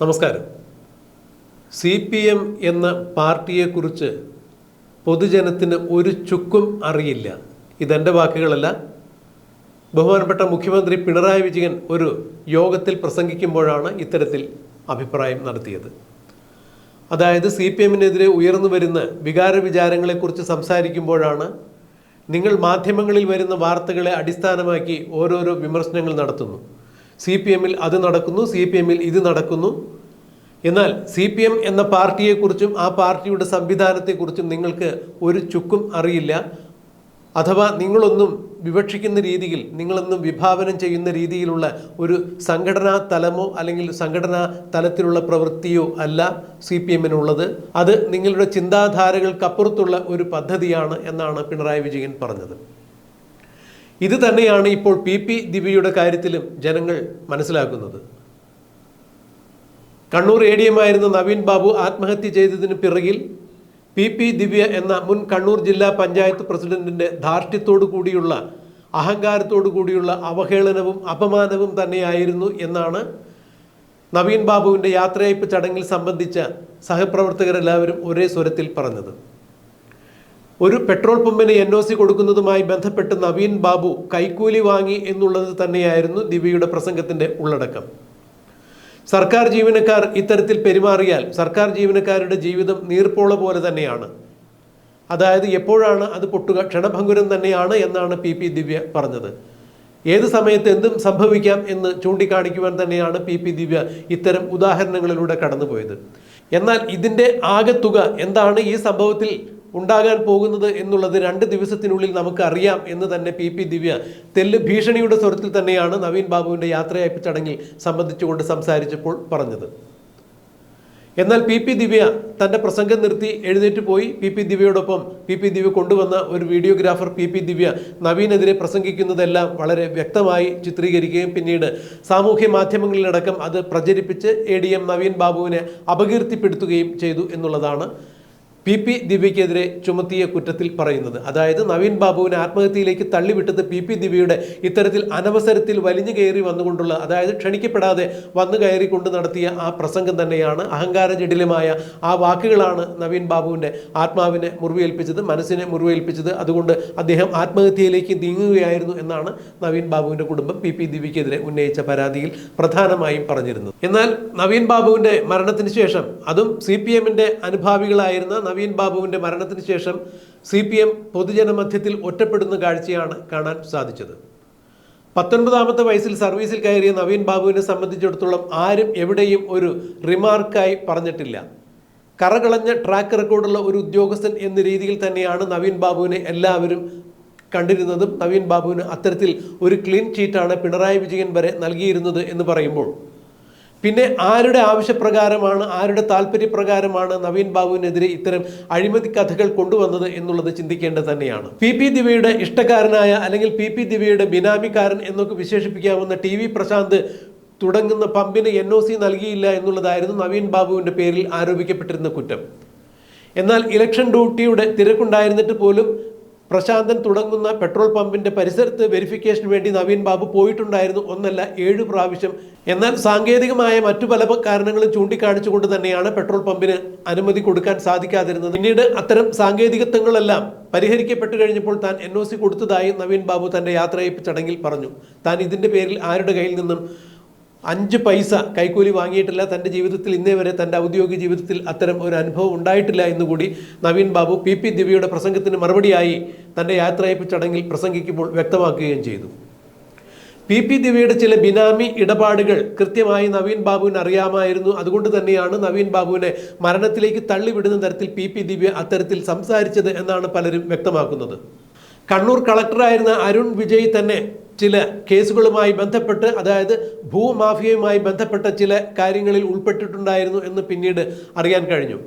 നമസ്കാരം. C P M എന്ന പാർട്ടിയെക്കുറിച്ച് പൊതുജനത്തിന് ഒരു ചുക്കും അറിയില്ല. ഇതെന്റെ വാക്കുകളല്ല. ബഹുമാനപ്പെട്ട മുഖ്യമന്ത്രി പിണറായി വിജയൻ ഒരു യോഗത്തിൽ പ്രസംഗിക്കുമ്പോഴാണ് ഇത്തരത്തിൽ അഭിപ്രായം നടത്തിയത്. അതായത് സി പി എമ്മിനെതിരെ ഉയർന്നു വരുന്ന വികാര വിചാരങ്ങളെക്കുറിച്ച് സംസാരിക്കുമ്പോഴാണ് നിങ്ങൾ മാധ്യമങ്ങളിൽ വരുന്ന വാർത്തകളെ അടിസ്ഥാനമാക്കി ഓരോരോ വിമർശനങ്ങൾ നടത്തുന്നു. സി പി എമ്മിൽ അത് നടക്കുന്നു സി പി എമ്മിൽ ഇത് നടക്കുന്നു. എന്നാൽ സി പി എം എന്ന പാർട്ടിയെക്കുറിച്ചും ആ പാർട്ടിയുടെ സംവിധാനത്തെക്കുറിച്ചും നിങ്ങൾക്ക് ഒരു ചുക്കും അറിയില്ല. അഥവാ നിങ്ങളൊന്നും വിവക്ഷിക്കുന്ന രീതിയിൽ നിങ്ങളൊന്നും വിഭാവനം ചെയ്യുന്ന രീതിയിലുള്ള ഒരു സംഘടനാ തലമോ അല്ലെങ്കിൽ സംഘടനാ തലത്തിലുള്ള പ്രവൃത്തിയോ അല്ല സി പി എമ്മിനുള്ളത് അത് നിങ്ങളുടെ ചിന്താധാരകൾക്കപ്പുറത്തുള്ള ഒരു പദ്ധതിയാണ് എന്നാണ് പിണറായി വിജയൻ പറഞ്ഞത്. ഇത് തന്നെയാണ് ഇപ്പോൾ പി പി ദിവ്യയുടെ കാര്യത്തിലും ജനങ്ങൾ മനസ്സിലാക്കുന്നത്. കണ്ണൂർ എ ഡി എം ആയിരുന്ന നവീൻ ബാബു ആത്മഹത്യ ചെയ്തതിന് പിറകിൽ പി പി ദിവ്യ എന്ന മുൻ കണ്ണൂർ ജില്ലാ പഞ്ചായത്ത് പ്രസിഡന്റിന്റെ ധാർഷ്ട്യത്തോടു കൂടിയുള്ള അഹങ്കാരത്തോടു കൂടിയുള്ള അവഹേളനവും അപമാനവും തന്നെയായിരുന്നു എന്നാണ് നവീൻ ബാബുവിന്റെ യാത്രയയപ്പ് ചടങ്ങിൽ സംബന്ധിച്ച സഹപ്രവർത്തകരെല്ലാവരും ഒരേ സ്വരത്തിൽ പറഞ്ഞത്. ഒരു പെട്രോൾ പമ്പിന് എൻ ഒ സി കൊടുക്കുന്നതുമായി ബന്ധപ്പെട്ട് നവീൻ ബാബു കൈക്കൂലി വാങ്ങി എന്നുള്ളത് തന്നെയായിരുന്നു ദിവ്യയുടെ പ്രസംഗത്തിന്റെ ഉള്ളടക്കം. സർക്കാർ ജീവനക്കാർ ഇത്തരത്തിൽ പെരുമാറിയാൽ സർക്കാർ ജീവനക്കാരുടെ ജീവിതം നീർപ്പോള പോലെ തന്നെയാണ്. അതായത് എപ്പോഴാണ് അത് പൊട്ടുക? ക്ഷണഭംഗുരം തന്നെയാണ് എന്നാണ് പി പി ദിവ്യ പറഞ്ഞത്. ഏത് സമയത്ത് എന്തും സംഭവിക്കാം എന്ന് ചൂണ്ടിക്കാണിക്കുവാൻ തന്നെയാണ് പി പി ദിവ്യ ഇത്തരം ഉദാഹരണങ്ങളിലൂടെ കടന്നുപോയത്. എന്നാൽ ഇതിന്റെ ആകെത്തുക എന്താണ്? ഈ സംഭവത്തിൽ ഉണ്ടാകാൻ പോകുന്നത് എന്നുള്ളത് രണ്ട് ദിവസത്തിനുള്ളിൽ നമുക്ക് അറിയാം എന്ന് തന്നെ പി പി ദിവ്യ തെല്ല് ഭീഷണിയുടെ സ്വരത്തിൽ തന്നെയാണ് നവീൻ ബാബുവിന്റെ യാത്രയയപ്പ് ചടങ്ങിൽ സംബന്ധിച്ചുകൊണ്ട് സംസാരിച്ചപ്പോൾ പറഞ്ഞത്. എന്നാൽ പി പി ദിവ്യ തന്റെ പ്രസംഗം നിർത്തി എഴുന്നേറ്റ് പോയി. പി പി ദിവ്യയോടൊപ്പം പി പി ദിവ്യ കൊണ്ടുവന്ന ഒരു വീഡിയോഗ്രാഫർ പി പി ദിവ്യ നവീനെതിരെ പ്രസംഗിക്കുന്നതെല്ലാം വളരെ വ്യക്തമായി ചിത്രീകരിക്കുകയും പിന്നീട് സാമൂഹ്യ മാധ്യമങ്ങളിലടക്കം അത് പ്രചരിപ്പിച്ച് എ ഡി എം നവീൻ ബാബുവിനെ അപകീർത്തിപ്പെടുത്തുകയും ചെയ്തു എന്നുള്ളതാണ് പി പി ദിവ്യക്കെതിരെ ചുമത്തിയ കുറ്റത്തിൽ പറയുന്നത്. അതായത് നവീൻ ബാബുവിനെ ആത്മഹത്യയിലേക്ക് തള്ളിവിട്ടത് പി പി ദിവ്യയുടെ ഇത്തരത്തിൽ അനവസരത്തിൽ വലിഞ്ഞു കയറി വന്നുകൊണ്ടുള്ള അതായത് ക്ഷണിക്കപ്പെടാതെ വന്നു കയറിക്കൊണ്ട് നടത്തിയ ആ പ്രസംഗം തന്നെയാണ് അഹങ്കാര ജടിലമായ ആ വാക്കുകളാണ് നവീൻ ബാബുവിന്റെ ആത്മാവിനെ മുറിവേൽപ്പിച്ചത് മനസ്സിനെ മുറിവേൽപ്പിച്ചത്. അതുകൊണ്ട് അദ്ദേഹം ആത്മഹത്യയിലേക്ക് നീങ്ങുകയായിരുന്നു എന്നാണ് നവീൻ ബാബുവിന്റെ കുടുംബം പി പി ദിവ്യക്കെതിരെ ഉന്നയിച്ച പരാതിയിൽ പ്രധാനമായും പറഞ്ഞിരുന്നത്. എന്നാൽ നവീൻ ബാബുവിന്റെ മരണത്തിന് ശേഷം അതും സി പി എമ്മിന്റെ അനുഭാവികളായിരുന്ന നവീൻ ബാബുവിന്റെ മരണത്തിന് ശേഷം സി പി എം പൊതുജനമധ്യത്തിൽ ഒറ്റപ്പെടുന്ന കാഴ്ചയാണ് കാണാൻ സാധിച്ചത്. പത്തൊൻപതാമത്തെ വയസ്സിൽ സർവീസിൽ കയറിയ നവീൻ ബാബുവിനെ സംബന്ധിച്ചിടത്തോളം ആരും എവിടെയും ഒരു റിമാർക്കായി പറഞ്ഞിട്ടില്ല. കറകളഞ്ഞ ട്രാക്ക് റെക്കോർഡുള്ള ഒരു ഉദ്യോഗസ്ഥൻ എന്ന രീതിയിൽ തന്നെയാണ് നവീൻ ബാബുവിനെ എല്ലാവരും കണ്ടിരുന്നതും. നവീൻ ബാബുവിന് അത്തരത്തിൽ ഒരു ക്ലീൻ ചീറ്റാണ് പിണറായി വിജയൻ വരെ നൽകിയിരുന്നത് എന്ന് പറയുമ്പോൾ പിന്നെ ആരുടെ ആവശ്യപ്രകാരമാണ് ആരുടെ താല്പര്യപ്രകാരമാണ് നവീൻ ബാബുവിനെതിരെ ഇത്തരം അഴിമതി കഥകൾ കൊണ്ടുവന്നത് എന്നുള്ളത് ചിന്തിക്കേണ്ടത് തന്നെയാണ്. പി പി ദിവ്യയുടെ ഇഷ്ടക്കാരനായ അല്ലെങ്കിൽ പി പി ദിവ്യയുടെ ബിനാമിക്കാരൻ എന്നൊക്കെ വിശേഷിപ്പിക്കാവുന്ന ടി വി പ്രശാന്ത് തുടങ്ങുന്ന പമ്പിന് എൻ ഒ സി നൽകിയില്ല എന്നുള്ളതായിരുന്നു നവീൻ ബാബുവിന്റെ പേരിൽ ആരോപിക്കപ്പെട്ടിരുന്ന കുറ്റം. എന്നാൽ ഇലക്ഷൻ ഡ്യൂട്ടിയുടെ തിരക്കുണ്ടായിരുന്നിട്ട് പോലും പ്രശാന്തൻ തുടങ്ങുന്ന പെട്രോൾ പമ്പിന്റെ പരിസരത്ത് വെരിഫിക്കേഷന് വേണ്ടി നവീൻ ബാബു പോയിട്ടുണ്ടായിരുന്നു ഒന്നല്ല ഏഴ് പ്രാവശ്യം. എന്നാൽ സാങ്കേതികമായ മറ്റു പല കാരണങ്ങളും ചൂണ്ടിക്കാണിച്ചുകൊണ്ട് തന്നെയാണ് പെട്രോൾ പമ്പിന് അനുമതി കൊടുക്കാൻ സാധിക്കാതിരുന്നത്. പിന്നീട് അത്തരം സാങ്കേതികത്വങ്ങളെല്ലാം പരിഹരിക്കപ്പെട്ടു കഴിഞ്ഞപ്പോൾ താൻ എൻ ഒ സി കൊടുത്തതായി നവീൻ ബാബു തന്റെ യാത്രയപ്പ് ചടങ്ങിൽ പറഞ്ഞു. താൻ ഇതിന്റെ പേരിൽ ആരുടെ കയ്യിൽ നിന്നും അഞ്ച് പൈസ കൈക്കൂലി വാങ്ങിയിട്ടില്ല. തന്റെ ജീവിതത്തിൽ ഇന്നേ വരെ തന്റെ ഔദ്യോഗിക ജീവിതത്തിൽ അത്തരം ഒരു അനുഭവം ഉണ്ടായിട്ടില്ല എന്നുകൂടി നവീൻ ബാബു പി പി ദിവ്യയുടെ പ്രസംഗത്തിന് മറുപടിയായി തന്റെ യാത്രയപ്പ് ചടങ്ങിൽ പ്രസംഗിക്കുമ്പോൾ വ്യക്തമാക്കുകയും ചെയ്തു. പി പി ദിവ്യയുടെ ചില ബിനാമി ഇടപാടുകൾ കൃത്യമായി നവീൻ ബാബുവിന് അറിയാമായിരുന്നു. അതുകൊണ്ട് തന്നെയാണ് നവീൻ ബാബുവിനെ മരണത്തിലേക്ക് തള്ളിവിടുന്ന തരത്തിൽ പി പി ദിവ്യ അത്തരത്തിൽ സംസാരിച്ചത് എന്നാണ് പലരും വ്യക്തമാക്കുന്നത്. കണ്ണൂർ കളക്ടറായിരുന്ന അരുൺ വിജയ് തന്നെ ചില കേസുകളുമായി ബന്ധപ്പെട്ട് അതായത് ഭൂമാഫിയയുമായി ബന്ധപ്പെട്ട ചില കാര്യങ്ങളിൽ ഉൾപ്പെട്ടിട്ടുണ്ടായിരുന്നു എന്ന് പിന്നീട് അറിയാൻ കഴിഞ്ഞു.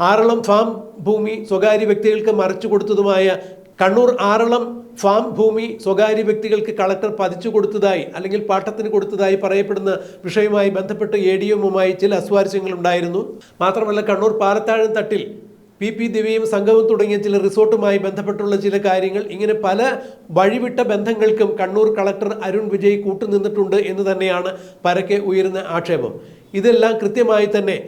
ആറളം ഫാം ഭൂമി സ്വകാര്യ വ്യക്തികൾക്ക് മറച്ചു കൊടുത്തതുമായ കണ്ണൂർ ആറളം ഫാം ഭൂമി സ്വകാര്യ വ്യക്തികൾക്ക് കളക്ടർ പതിച്ചു കൊടുത്തതായി അല്ലെങ്കിൽ പാട്ടത്തിന് കൊടുത്തതായി പറയപ്പെടുന്ന വിഷയവുമായി ബന്ധപ്പെട്ട് എ ഡി എമ്മുമായി ചില അസ്വാരസ്യങ്ങൾ ഉണ്ടായിരുന്നു മാത്രമല്ല കണ്ണൂർ പാലത്താഴം തട്ടിൽ പി പി ദിവ്യയും സംഘവും തുടങ്ങിയ ചില റിസോർട്ടുമായി ബന്ധപ്പെട്ടുള്ള ചില കാര്യങ്ങൾ ഇങ്ങനെ പല വഴിവിട്ട ബന്ധങ്ങൾക്കും കണ്ണൂർ കളക്ടർ അരുൺ വിജയ് കൂട്ടുനിന്നിട്ടുണ്ട് എന്ന് തന്നെയാണ് പരക്കെ ഉയരുന്ന ആക്ഷേപം. ഇതെല്ലാം കൃത്യമായി തന്നെ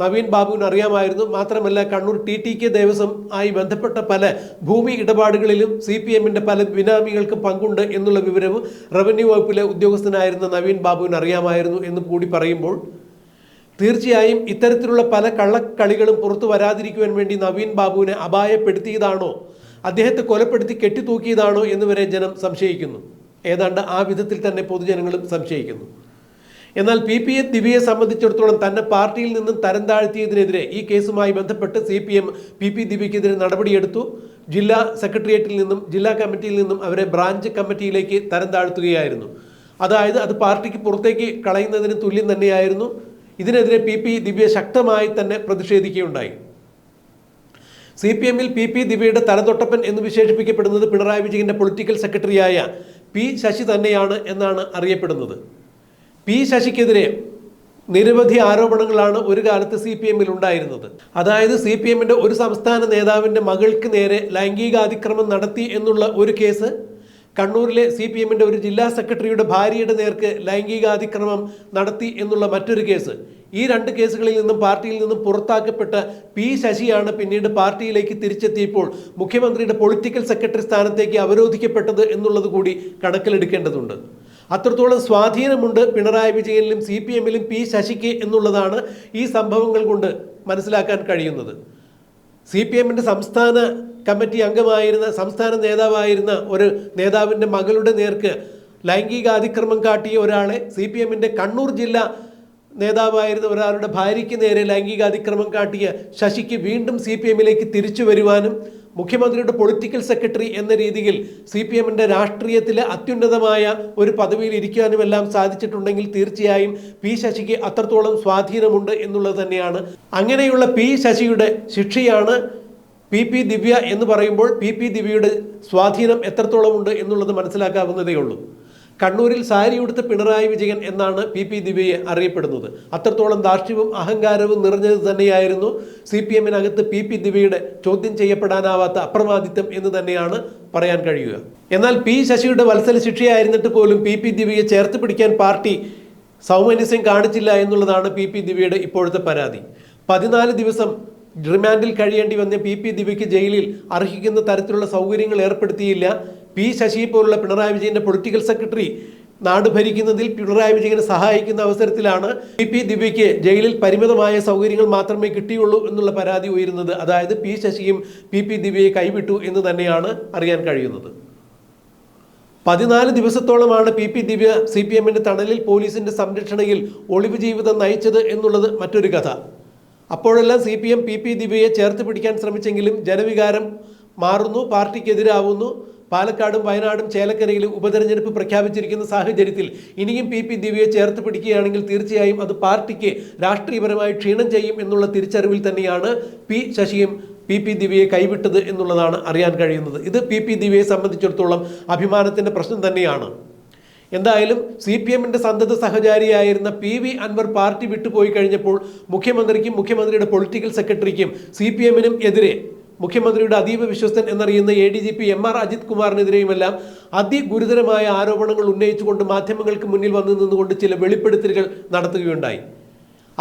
നവീൻ ബാബുവിന് അറിയാമായിരുന്നു. മാത്രമല്ല Kannur T T K Devaswom ആയി ബന്ധപ്പെട്ട പല ഭൂമി ഇടപാടുകളിലും സി പി എമ്മിന്റെ പല ബിനാമികൾക്ക് പങ്കുണ്ട് എന്നുള്ള വിവരവും റവന്യൂ വകുപ്പിലെ ഉദ്യോഗസ്ഥനായിരുന്ന നവീൻ ബാബുവിന് അറിയാമായിരുന്നു എന്ന് കൂടി പറയുമ്പോൾ തീർച്ചയായും ഇത്തരത്തിലുള്ള പല കള്ളക്കളികളും പുറത്തു വരാതിരിക്കുവാൻ വേണ്ടി നവീൻ ബാബുവിനെ അപായപ്പെടുത്തിയതാണോ? അദ്ദേഹത്തെ കൊലപ്പെടുത്തി കെട്ടിത്തൂക്കിയതാണോ എന്ന് വരെ ജനം സംശയിക്കുന്നു. ഏതാണ്ട് ആ വിധത്തിൽ തന്നെ പൊതുജനങ്ങളും സംശയിക്കുന്നു. എന്നാൽ പി പി എ ദിവ്യയെ സംബന്ധിച്ചിടത്തോളം തന്നെ പാർട്ടിയിൽ നിന്നും തരം താഴ്ത്തിയതിനെതിരെ ഈ കേസുമായി ബന്ധപ്പെട്ട് C P M P P ദിവ്യക്കെതിരെ നടപടിയെടുത്തു. ജില്ലാ സെക്രട്ടേറിയറ്റിൽ നിന്നും ജില്ലാ കമ്മിറ്റിയിൽ നിന്നും അവരെ ബ്രാഞ്ച് കമ്മിറ്റിയിലേക്ക് തരം താഴ്ത്തുകയായിരുന്നു. അതായത് അത് പാർട്ടിക്ക് പുറത്തേക്ക് കളയുന്നതിന് തുല്യം തന്നെയായിരുന്നു. ഇതിനെതിരെ പി പി ദിവ്യ ശക്തമായി തന്നെ പ്രതിഷേധിക്കുകയുണ്ടായി. സി പി എമ്മിൽ പി പി ദിവ്യയുടെ തലതൊട്ടപ്പൻ എന്ന് വിശേഷിപ്പിക്കപ്പെടുന്നത് പിണറായി വിജയന്റെ പൊളിറ്റിക്കൽ സെക്രട്ടറിയായ പി ശശി തന്നെയാണ് എന്നാണ് അറിയപ്പെടുന്നത്. പി ശശിക്കെതിരെ നിരവധി ആരോപണങ്ങളാണ് ഒരു കാലത്ത് സി പി എമ്മിൽ ഉണ്ടായിരുന്നത്. അതായത് സി പി എമ്മിന്റെ ഒരു സംസ്ഥാന നേതാവിന്റെ മകൾക്ക് നേരെ ലൈംഗികാതിക്രമം നടത്തി എന്നുള്ള ഒരു കേസ് കണ്ണൂരിലെ സി പി എമ്മിന്റെ ഒരു ജില്ലാ സെക്രട്ടറിയുടെ ഭാര്യയുടെ നേർക്ക് ലൈംഗികാതിക്രമം നടത്തി എന്നുള്ള മറ്റൊരു കേസ്. ഈ രണ്ട് കേസുകളിൽ നിന്നും പാർട്ടിയിൽ നിന്നും പുറത്താക്കപ്പെട്ട പി ശശിയാണ് പിന്നീട് പാർട്ടിയിലേക്ക് തിരിച്ചെത്തിയപ്പോൾ മുഖ്യമന്ത്രിയുടെ പൊളിറ്റിക്കൽ സെക്രട്ടറി സ്ഥാനത്തേക്ക് അവരോധിക്കപ്പെട്ടത് എന്നുള്ളത് കൂടി കണക്കിലെടുക്കേണ്ടതുണ്ട്. അത്രത്തോളം സ്വാധീനമുണ്ട് പിണറായി വിജയനിലും സി പി എമ്മിലും പി ശശിക്ക് എന്നുള്ളതാണ് ഈ സംഭവങ്ങൾ കൊണ്ട് മനസ്സിലാക്കാൻ കഴിയുന്നത്. സി പി എമ്മിന്റെ സംസ്ഥാന കമ്മിറ്റി അംഗമായിരുന്ന സംസ്ഥാന നേതാവായിരുന്ന ഒരു നേതാവിന്റെ മകളുടെ നേർക്ക് ലൈംഗിക അതിക്രമം കാട്ടിയ ഒരാളെ സി പി എമ്മിന്റെ കണ്ണൂർ ജില്ലാ നേതാവായിരുന്ന ഒരാളുടെ ഭാര്യയ്ക്ക് നേരെ ലൈംഗിക അതിക്രമം കാട്ടിയ ശശിക്ക് വീണ്ടും സി പി എമ്മിലേക്ക് തിരിച്ചു വരുവാനും മുഖ്യമന്ത്രിയുടെ പൊളിറ്റിക്കൽ സെക്രട്ടറി എന്ന രീതിയിൽ സി പി എമ്മിന്റെ രാഷ്ട്രീയത്തിലെ അത്യുന്നതമായ ഒരു പദവിയിൽ ഇരിക്കാനുമെല്ലാം സാധിച്ചിട്ടുണ്ടെങ്കിൽ തീർച്ചയായും പി ശശിക്ക് അത്രത്തോളം സ്വാധീനമുണ്ട് എന്നുള്ളത് തന്നെയാണ്. അങ്ങനെയുള്ള പി ശശിയുടെ ശിക്ഷയാണ് പി പി ദിവ്യ എന്ന് പറയുമ്പോൾ പി പി ദിവ്യയുടെ സ്വാധീനം എത്രത്തോളം ഉണ്ട് എന്നുള്ളത് മനസ്സിലാക്കാവുന്നതേ ഉള്ളൂ. കണ്ണൂരിൽ സാരി ഉടുത്ത പിണറായി വിജയൻ എന്നാണ് പി പി ദിവ്യയെ അറിയപ്പെടുന്നത്. അത്രത്തോളം ദാർഷ്ട്യവും അഹങ്കാരവും നിറഞ്ഞത് തന്നെയായിരുന്നു സി പി എമ്മിനകത്ത് പി പി ദിവ്യയുടെ ചോദ്യം ചെയ്യപ്പെടാനാവാത്ത അപ്രമാദിത്വം എന്ന് തന്നെയാണ് പറയാൻ കഴിയുക. എന്നാൽ പി ശശിയുടെ വത്സല ശിക്ഷയായിരുന്നിട്ട് പോലും പി പി ദിവ്യയെ ചേർത്ത് പിടിക്കാൻ പാർട്ടി സൗമനസ്യം കാണിച്ചില്ല എന്നുള്ളതാണ് പി പി ദിവ്യയുടെ ഇപ്പോഴത്തെ പരാതി. പതിനാല് ദിവസം റിമാൻഡിൽ കഴിയേണ്ടി വന്ന പി പി ദിവ്യയ്ക്ക് ജയിലിൽ അർഹിക്കുന്ന തരത്തിലുള്ള സൗകര്യങ്ങൾ ഏർപ്പെടുത്തിയില്ല. പി ശശി പോലുള്ള പിണറായി വിജയന്റെ പൊളിറ്റിക്കൽ സെക്രട്ടറി നാട് ഭരിക്കുന്നതിൽ പിണറായി വിജയനെ സഹായിക്കുന്ന അവസരത്തിലാണ് പി പി ദിവ്യയ്ക്ക് ജയിലിൽ പരിമിതമായ സൗകര്യങ്ങൾ മാത്രമേ കിട്ടിയുള്ളൂ എന്നുള്ള പരാതി ഉയരുന്നത്. അതായത് പി ശശിയും പി പി ദിവ്യയെ കൈവിട്ടു എന്ന് തന്നെയാണ് അറിയാൻ കഴിയുന്നത്. പതിനാല് ദിവസത്തോളമാണ് P P Divya C P എമ്മിന്റെ തണലിൽ പോലീസിന്റെ സംരക്ഷണയിൽ ഒളിവ് ജീവിതം നയിച്ചത് എന്നുള്ളത് മറ്റൊരു കഥ. അപ്പോഴെല്ലാം C P M P P ദിവ്യയെ ചേർത്ത് പിടിക്കാൻ ശ്രമിച്ചെങ്കിലും ജനവികാരം മാറുന്നു പാർട്ടിക്കെതിരാവുന്നു. പാലക്കാടും വയനാടും ചേലക്കരയിലും ഉപതെരഞ്ഞെടുപ്പ് പ്രഖ്യാപിച്ചിരിക്കുന്ന സാഹചര്യത്തിൽ ഇനിയും പി പി ദിവ്യയെ ചേർത്ത് പിടിക്കുകയാണെങ്കിൽ തീർച്ചയായും അത് പാർട്ടിക്ക് രാഷ്ട്രീയപരമായി ക്ഷീണം ചെയ്യും എന്നുള്ള തിരിച്ചറിവിൽ തന്നെയാണ് പി ശശിയും പി പി ദിവ്യയെ കൈവിട്ടത് എന്നുള്ളതാണ് അറിയാൻ കഴിയുന്നത്. ഇത് പി പി ദിവ്യയെ സംബന്ധിച്ചിടത്തോളം അഭിമാനത്തിന്റെ പ്രശ്നം തന്നെയാണ്. എന്തായാലും സി പി എമ്മിന്റെ സന്തത സഹചാരിയായിരുന്ന പി വി അൻവർ പാർട്ടി വിട്ടുപോയി കഴിഞ്ഞപ്പോൾ മുഖ്യമന്ത്രിക്കും മുഖ്യമന്ത്രിയുടെ പൊളിറ്റിക്കൽ സെക്രട്ടറിക്കും സി പി എമ്മിനും എതിരെ മുഖ്യമന്ത്രിയുടെ അതീവ വിശ്വസ്തൻ എന്നറിയുന്ന A D G P M R Ajith കുമാറിനെതിരെയുമെല്ലാം അതിഗുരുതരമായ ആരോപണങ്ങൾ ഉന്നയിച്ചുകൊണ്ട് മാധ്യമങ്ങൾക്ക് മുന്നിൽ വന്നു നിന്നുകൊണ്ട് ചില വെളിപ്പെടുത്തലുകൾ നടത്തുകയുണ്ടായി.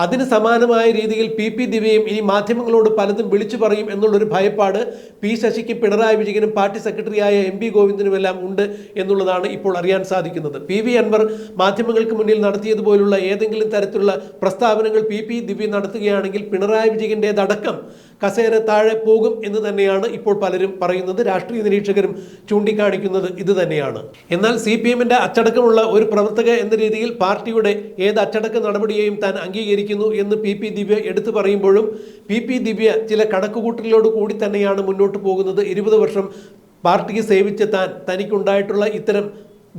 അതിന് സമാനമായ രീതിയിൽ പി പി ദിവ്യയും ഇനി മാധ്യമങ്ങളോട് പലതും വിളിച്ചു പറയും എന്നുള്ളൊരു ഭയപ്പാട് പി ശശിക്കും പിണറായി വിജയനും പാർട്ടി സെക്രട്ടറിയായ എം പി ഗോവിന്ദനുമെല്ലാം ഉണ്ട് എന്നുള്ളതാണ് ഇപ്പോൾ അറിയാൻ സാധിക്കുന്നത്. പി വി അൻവർ മാധ്യമങ്ങൾക്ക് മുന്നിൽ നടത്തിയതുപോലുള്ള ഏതെങ്കിലും തരത്തിലുള്ള പ്രസ്താവനകൾ പി പി ദിവ്യ നടത്തുകയാണെങ്കിൽ പിണറായി വിജയന്റേതടക്കം കസേര താഴെ പോകും എന്ന് തന്നെയാണ് ഇപ്പോൾ പലരും പറയുന്നത്. രാഷ്ട്രീയ നിരീക്ഷകരും ചൂണ്ടിക്കാണിക്കുന്നത് ഇത് തന്നെയാണ്. എന്നാൽ സി പി എമ്മിന്റെ അച്ചടക്കമുള്ള ഒരു പ്രവർത്തക എന്ന രീതിയിൽ പാർട്ടിയുടെ ഏത് അച്ചടക്ക നടപടിയെയും താൻ അംഗീകരിക്കുന്നു എന്ന് പി പി ദിവ്യ എടുത്തു പറയുമ്പോഴും പി പി ദിവ്യ ചില കണക്കുകൂട്ടലിലോട് കൂടി തന്നെയാണ് മുന്നോട്ട് പോകുന്നത്. ഇരുപത് വർഷം പാർട്ടിക്ക് സേവിച്ച താൻ തനിക്കുണ്ടായിട്ടുള്ള ഇത്തരം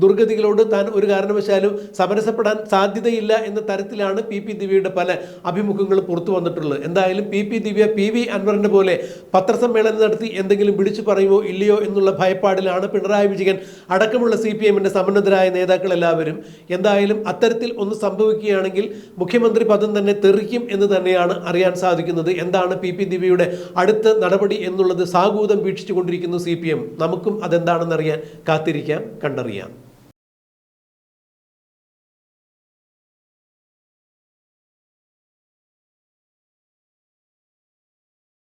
ദുർഗതികളോട് താൻ ഒരു കാരണവശാലും സമരസപ്പെടാൻ സാധ്യതയില്ല എന്ന തരത്തിലാണ് പി പി ദിവ്യയുടെ പല അഭിമുഖങ്ങളും പുറത്തു വന്നിട്ടുള്ളത്. എന്തായാലും P P Divya P V അൻവറിന്റെ പോലെ പത്രസമ്മേളനം നടത്തി എന്തെങ്കിലും വിളിച്ചു പറയുമോ ഇല്ലയോ എന്നുള്ള ഭയപ്പാടിലാണ് പിണറായി വിജയൻ അടക്കമുള്ള സി പി എമ്മിന്റെ സമന്നതരായ നേതാക്കളെല്ലാവരും. എന്തായാലും അത്തരത്തിൽ ഒന്ന് സംഭവിക്കുകയാണെങ്കിൽ മുഖ്യമന്ത്രി പദം തന്നെ തെറിക്കും എന്ന് തന്നെയാണ് അറിയാൻ സാധിക്കുന്നത്. എന്താണ് പി പി ദിവ്യയുടെ അടുത്ത നടപടി എന്നുള്ളത് സാഗൂതം വീക്ഷിച്ചുകൊണ്ടിരിക്കുന്നു സി പി എം. നമുക്കും അതെന്താണെന്നറിയാൻ കാത്തിരിക്കാം കണ്ടറിയാം.